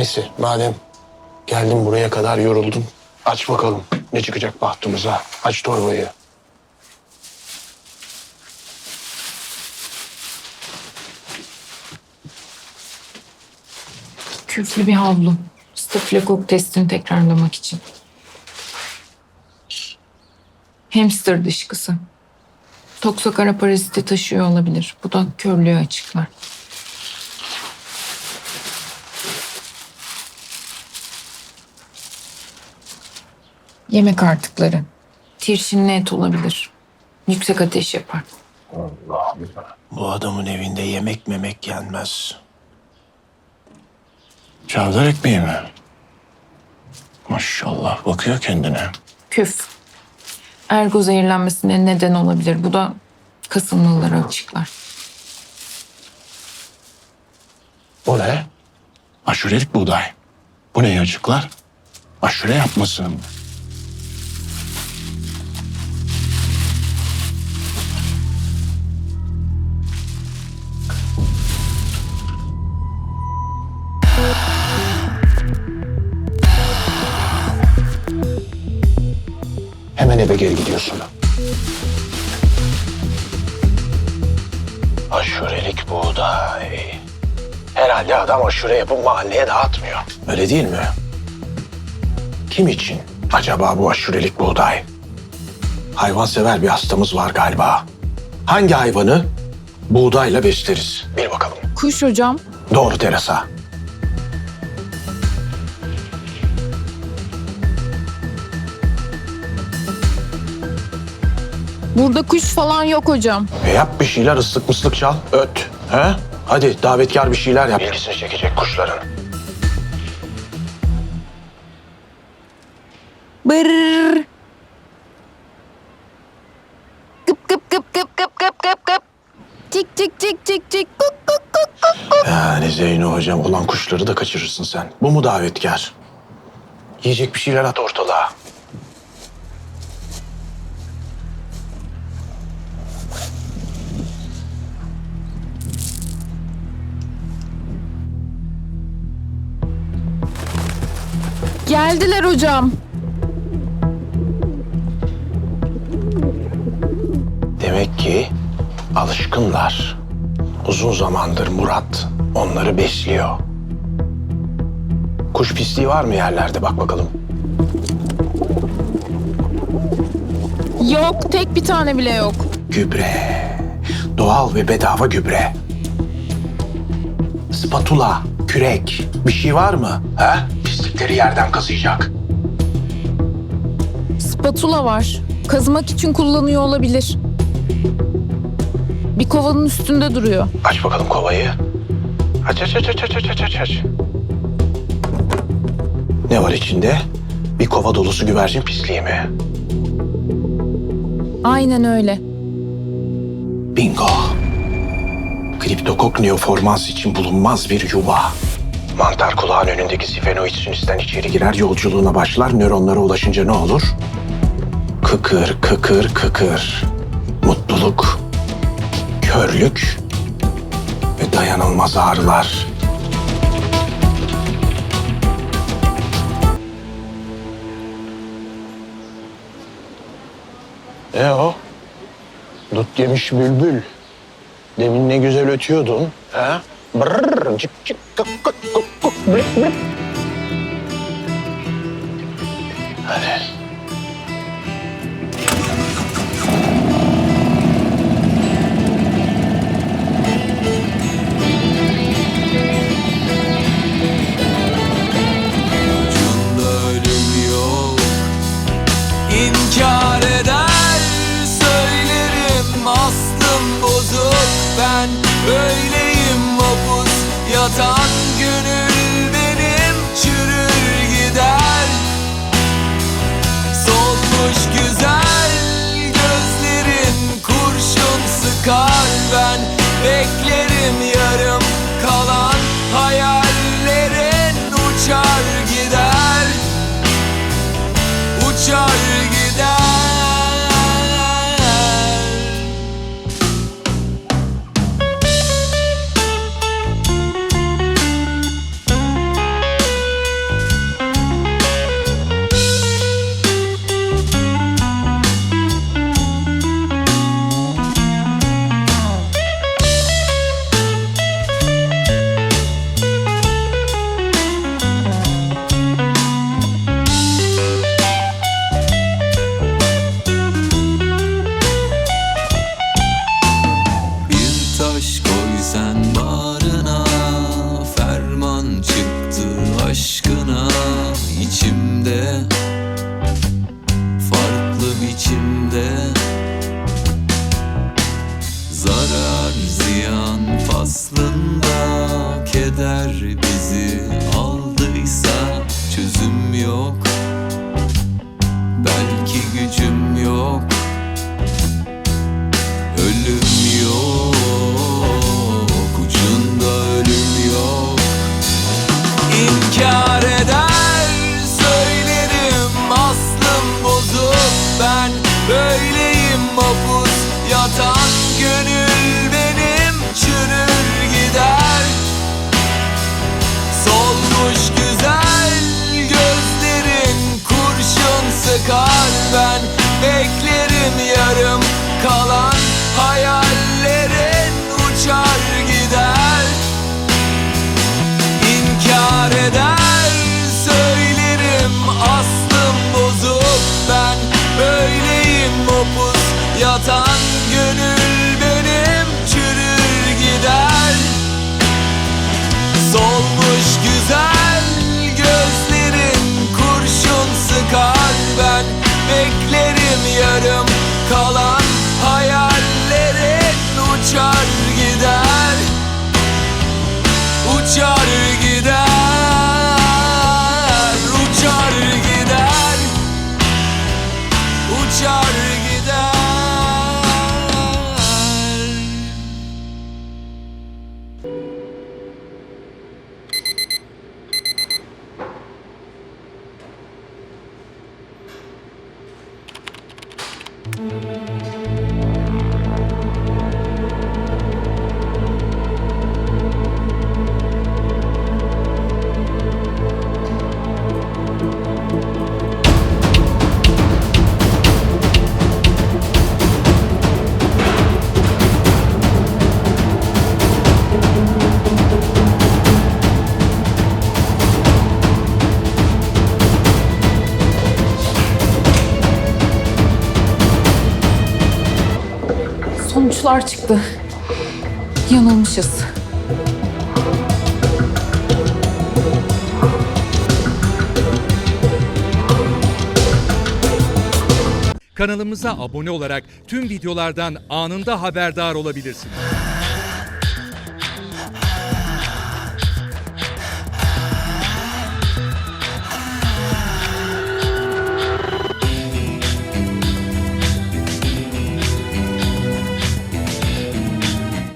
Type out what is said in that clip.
Neyse madem geldin buraya kadar yoruldun. Aç bakalım ne çıkacak bahtımıza. Aç torbayı. Küflü bir havlu. Stafilokok testini tekrarlamak için. Hamster dışkısı. Toksokara paraziti taşıyor olabilir. Bu da körlüğü açıklar. Yemek artıkları. Tirşinli et olabilir. Yüksek ateş yapar. Bu adamın evinde yemek memek yenmez. Çavdar ekmeği mi? Maşallah bakıyor kendine. Küf. Ergo zehirlenmesine neden olabilir. Bu da kasılmaları açıklar. O ne? Aşurelik buğday. Bu neyi açıklar? Aşure yapmasın. Hemen eve geri gidiyorsun. Aşurelik buğday. Herhalde adam aşure yapıp mahalleye dağıtmıyor. Öyle değil mi? Kim için acaba bu aşurelik buğday? Hayvansever bir hastamız var galiba. Hangi hayvanı buğdayla besleriz? Bil bakalım. Kuş hocam. Doğru Teresa. Burada kuş falan yok hocam. E yap bir şeyler ıslık mıslık çal. Öt. He? Hadi davetkar bir şeyler yap. İlgisini çekecek kuşların. Bırr. Gıp gıp gıp gıp gıp gıp gıp gıp. Tik tik tik tik tik kuk kuk kuk kuk. Yani Zeyno hocam olan kuşları da kaçırırsın sen. Bu mu davetkar? Yiyecek bir şeyler at ortalığa. Geldiler hocam. Demek ki alışkınlar. Uzun zamandır Murat onları besliyor. Kuş pisliği var mı yerlerde bak bakalım. Yok tek bir tane bile yok. Gübre. Doğal ve bedava gübre. Spatula, kürek. Bir şey var mı? He? Pislikleri yerden kazıyacak. Spatula var. Kazımak için kullanıyor olabilir. Bir kovanın üstünde duruyor. Aç bakalım kovayı. Aç aç aç aç aç aç aç aç. Ne var içinde? Bir kova dolusu güvercin pisliği mi? Aynen öyle. Bingo. Kriptokok neoformans için bulunmaz bir yuva. Mantar kulağın önündeki sifenoid sinüsten içeri girer, yolculuğuna başlar. Nöronlara ulaşınca ne olur? Kıkır, kıkır, kıkır. Mutluluk, körlük ve dayanılmaz ağrılar. E o? Dut yemiş bülbül. Demin ne güzel ötüyordun. Ha? Brrr, cik cik kık kık kık blip blip. Hadi. İnkar eder söylerim aslım bozuk Ben böyleyim mapus yatan gönül beklerim d'âge et baiser. Kurşun sıkar ben beklerim yarım kalan hayallerin yarım kalan hayallerin uçar gider Uçar gider, uçar gider, uçar gider. Sonuçlar çıktı. Yanılmışız. Kanalımıza abone olarak tüm videolardan anında haberdar olabilirsiniz.